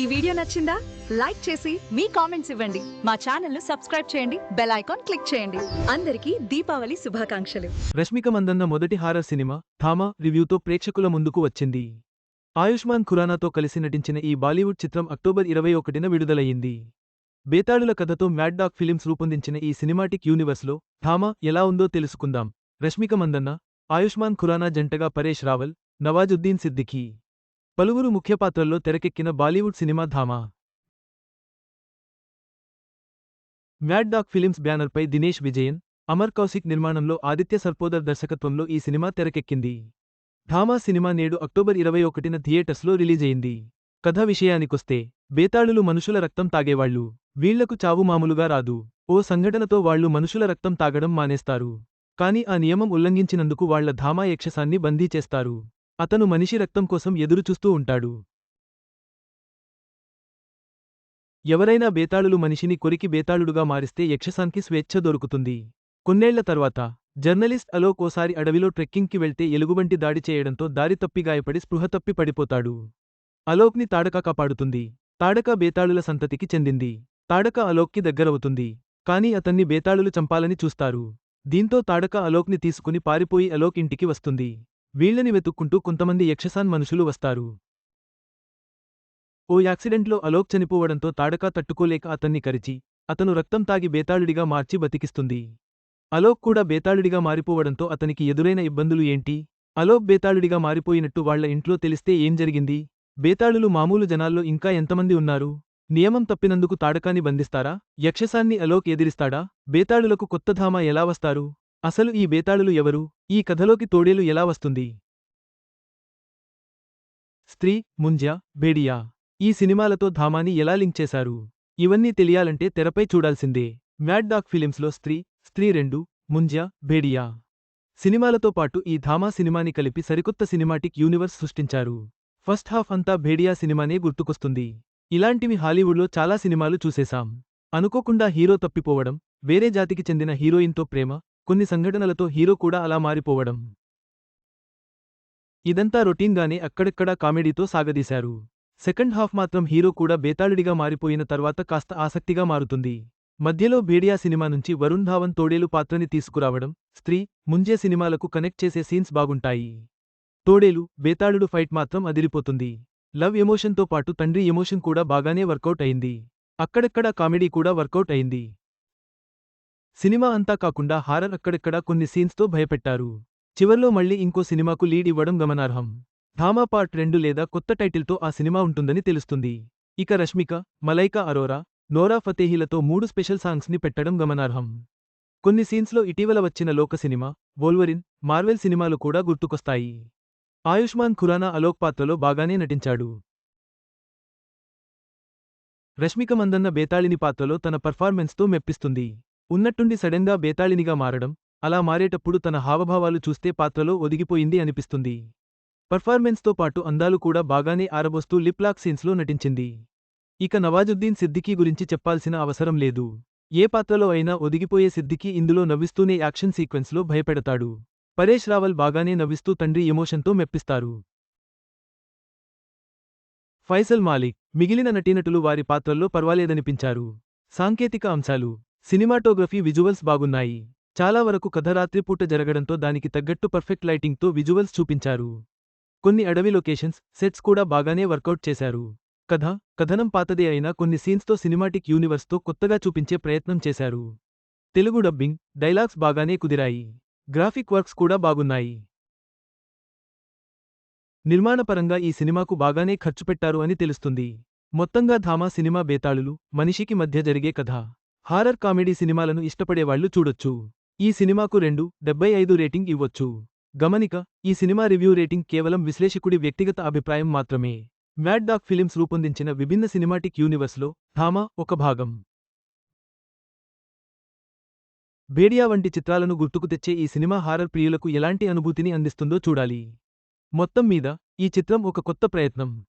ఈ వీడియో నచ్చిందా? లైక్ చేసి మీ కామెంట్స్ ఇవ్వండి. మా ఛానల్ను సబ్స్క్రైబ్ చేయండి. బెల్ ఐకాన్ క్లిక్ చేయండి. అందరికీ దీపావళి శుభాకాంక్షలు. రష్మిక మందన్న మొదటి హారర్ సినిమా థామా రివ్యూతో ప్రేక్షకుల ముందుకు వచ్చింది. ఆయుష్మాన్ ఖురానాతో కలిసి నటించిన ఈ బాలీవుడ్ చిత్రం అక్టోబర్ ఇరవై ఒకటిన విడుదలయ్యింది. బేతాళుల కథతో మ్యాడ్ డాగ్ ఫిలిమ్స్ రూపొందించిన ఈ సినిమాటిక్ యూనివర్స్లో థామా ఎలా ఉందో తెలుసుకుందాం. రష్మిక మందన్న ఆయుష్మాన్ ఖురానా జంటగా పరేష్ రావల్ నవాజుద్దీన్ సిద్దికీ పలువురు ముఖ్య పాత్రల్లో తెరకెక్కిన Bollywood cinema Thamma. Mad dock films బ్యానర్పై దినేష్ విజయన్ అమర్ కౌశిక్ నిర్మాణంలో ఆదిత్య సర్పోదర్ దర్శకత్వంలో ఈ సినిమా తెరకెక్కింది. ధామా సినిమా నేడు అక్టోబర్ ఇరవై ఒకటిన థియేటర్స్లో రిలీజయింది. కథ విషయానికొస్తే బేతాళులు మనుషుల రక్తం తాగేవాళ్ళు వీళ్ళకు చావు మామూలుగా రాదు. ఓ సంఘటనతో వాళ్ళు మనుషుల రక్తం తాగడం మానేస్తారు. కాని ఆ నియమం ఉల్లంఘించినందుకు వాళ్ళ ధామా యక్షసాన్ని బందీ చేస్తారు. అతను మనిషి రక్తం కోసం ఎదురుచూస్తూ ఉంటాడు. ఎవరైనా బేతాళులు మనిషిని కొరికి బేతాళుడుగా మారిస్తే యక్షసాన్కి స్వేచ్ఛ దొరుకుతుంది. కొన్నేళ్ళ తర్వాత జర్నలిస్ట్ అలోక్ ఓసారి అడవిలో ట్రెక్కింగ్కి వెళ్తే ఎలుగుబంటి దాడి చేయడంతో దారి తప్పి గాయపడి స్పృహ తప్పి పడిపోతాడు. అలోక్ని తాడక కాపాడుతుంది. తాడక బేతాళుల సంతతికి చెందింది. తాడక అలోక్కి దగ్గరవుతుంది. కాని అతన్ని బేతాళులు చంపాలని చూస్తారు. దీంతో తాడక అలోక్ని తీసుకుని పారిపోయి అలోక్ ఇంటికి వస్తుంది. వీళ్ళని వెతుక్కుంటూ కొంతమంది యక్షసాన్ మనుషులు వస్తారు. ఓ యాక్సిడెంట్లో అలోక్ చనిపోవడంతో తాడకా తట్టుకోలేక అతన్ని కరిచి అతను రక్తం తాగి బేతాళుడిగా మార్చి బతికిస్తుంది. అలోక్ కూడా బేతాళుడిగా మారిపోవడంతో అతనికి ఎదురైన ఇబ్బందులు ఏంటి? అలోక్ బేతాళుడిగా మారిపోయినట్టు వాళ్ళ ఇంట్లో తెలిస్తే ఏం జరిగింది? బేతాళులు మామూలు జనాల్లో ఇంకా ఎంతమంది ఉన్నారు? నియమం తప్పినందుకు తాడకాన్ని బంధిస్తారా? యక్షసాన్ని అలోక్ ఎదిరిస్తాడా? బేతాళులకు కొత్త ధామ ఎలా వస్తారు? అసలు ఈ బేతాళులు ఎవరు? ఈ కథలోకి తోడేలు ఎలా వస్తుంది? స్త్రీ ముంజ్య బేడియా ఈ సినిమాలతో ధామాని ఎలా లింక్ చేశారు? ఇవన్నీ తెలియాలంటే తెరపై చూడాల్సిందే. మ్యాడ్ డాక్ ఫిలిమ్స్లో స్త్రీ స్త్రీ రెండు ముంజ్య బేడియా సినిమాలతో పాటు ఈ ధామా సినిమాని కలిపి సరికొత్త సినిమాటిక్ యూనివర్స్ సృష్టించారు. ఫస్ట్ హాఫ్ అంతా భేడియా సినిమానే గుర్తుకొస్తుంది. ఇలాంటివి హాలీవుడ్లో చాలా సినిమాలు చూసేశాం. అనుకోకుండా హీరో తప్పిపోవడం వేరే జాతికి చెందిన హీరోయిన్తో ప్రేమ కొన్ని సంఘటనలతో హీరో కూడా అలా మారిపోవడం. ఇదంతా రొటీన్గానే అక్కడక్కడా కామెడీతో సాగదీశారు. సెకండ్ హాఫ్ మాత్రం హీరో కూడా బేతాళుడిగా మారిపోయిన తర్వాత కాస్త ఆసక్తిగా మారుతుంది. మధ్యలో భేడియా సినిమా నుంచి వరుణ్ ధావన్ తోడేలు పాత్రని తీసుకురావడం స్త్రీ ముంజే సినిమాలకు కనెక్ట్ చేసే సీన్స్ బాగుంటాయి. తోడేలు బేతాళుడు ఫైట్ మాత్రం అదిరిపోతుంది. లవ్ ఎమోషన్తో పాటు తండ్రి ఎమోషన్ కూడా బాగానే వర్కౌట్ అయింది. అక్కడక్కడా కామెడీ కూడా వర్కౌట్ అయింది. సినిమా అంతా కాకుండా హారర్ అక్కడక్కడా కొన్ని సీన్స్తో భయపెట్టారు. చివర్లో మళ్ళీ ఇంకో సినిమాకు లీడ్ ఇవ్వడం గమనార్హం. ధామా పార్ట్ రెండు లేదా కొత్త టైటిల్తో ఆ సినిమా ఉంటుందని తెలుస్తుంది. ఇక రష్మిక మలైకా అరోరా నోరా ఫతేహీలతో మూడు స్పెషల్ సాంగ్స్ని పెట్టడం గమనార్హం. కొన్ని సీన్స్లో ఇటీవల వచ్చిన లోక సినిమా వోల్వరిన్ మార్వెల్ సినిమాలు కూడా గుర్తుకొస్తాయి. ఆయుష్మాన్ ఖురానా అలోక్ పాత్రలో బాగానే నటించాడు. రష్మిక మందన్న బేతాళిని పాత్రలో తన పర్ఫార్మెన్స్తో మెప్పిస్తుంది. ఉన్నట్టుండి సడెన్గా బేతాళినిగా మారడం అలా మారేటప్పుడు తన హావభావాలు చూస్తే పాత్రలో ఒదిగిపోయింది అనిపిస్తుంది. పర్ఫార్మెన్స్తో పాటు అందాలు కూడా బాగానే ఆరబోస్తూ లిప్లాక్ సీన్స్లో నటించింది. ఇక నవాజుద్దీన్ సిద్దికీ గురించి చెప్పాల్సిన అవసరం లేదు. ఏ పాత్రలో అయినా ఒదిగిపోయే సిద్దికీ ఇందులో నవ్విస్తూనే యాక్షన్ సీక్వెన్స్లో భయపెడతాడు. పరేష్ రావల్ బాగానే నవ్విస్తూ తండ్రి ఎమోషన్తో మెప్పిస్తారు. ఫైసల్ మాలిక్ మిగిలిన నటీనటులు వారి పాత్రల్లో పర్వాలేదనిపించారు. సాంకేతిక అంశాలు. సినిమాటోగ్రఫీ విజువల్స్ బాగున్నాయి. చాలా వరకు కథ రాత్రిపూట జరగడంతో దానికి తగ్గట్టు పర్ఫెక్ట్ లైటింగ్తో విజువల్స్ చూపించారు. కొన్ని అడవి లొకేషన్స్ సెట్స్ కూడా బాగానే వర్కౌట్ చేశారు. కథ కథనం పాతదే అయినా కొన్ని సీన్స్తో సినిమాటిక్ యూనివర్స్తో కొత్తగా చూపించే ప్రయత్నం చేశారు. తెలుగు డబ్బింగ్ డైలాగ్స్ బాగానే కుదిరాయి. గ్రాఫిక్ వర్క్స్ కూడా బాగున్నాయి. నిర్మాణపరంగా ఈ సినిమాకు బాగానే ఖర్చు పెట్టారు అని తెలుస్తుంది. మొత్తంగా ధామా సినిమా బేతాళులు మనిషికి మధ్య జరిగే కథ. హారర్ కామెడీ సినిమాలను ఇష్టపడేవాళ్ళు చూడొచ్చు. ఈ సినిమాకు రెండు డెబ్బై ఐదు రేటింగ్ ఇవ్వొచ్చు. గమనిక ఈ సినిమా రివ్యూ రేటింగ్ కేవలం విశ్లేషకుడి వ్యక్తిగత అభిప్రాయం మాత్రమే. మ్యాడ్ ఫిలిమ్స్ రూపొందించిన విభిన్న సినిమాటిక్ యూనివర్స్లో ధామా ఒక భాగం. భేడియా వంటి చిత్రాలను గుర్తుకు తెచ్చే ఈ సినిమా హారర్ ప్రియులకు ఎలాంటి అనుభూతిని అందిస్తుందో చూడాలి. మొత్తం మీద ఈ చిత్రం ఒక కొత్త ప్రయత్నం.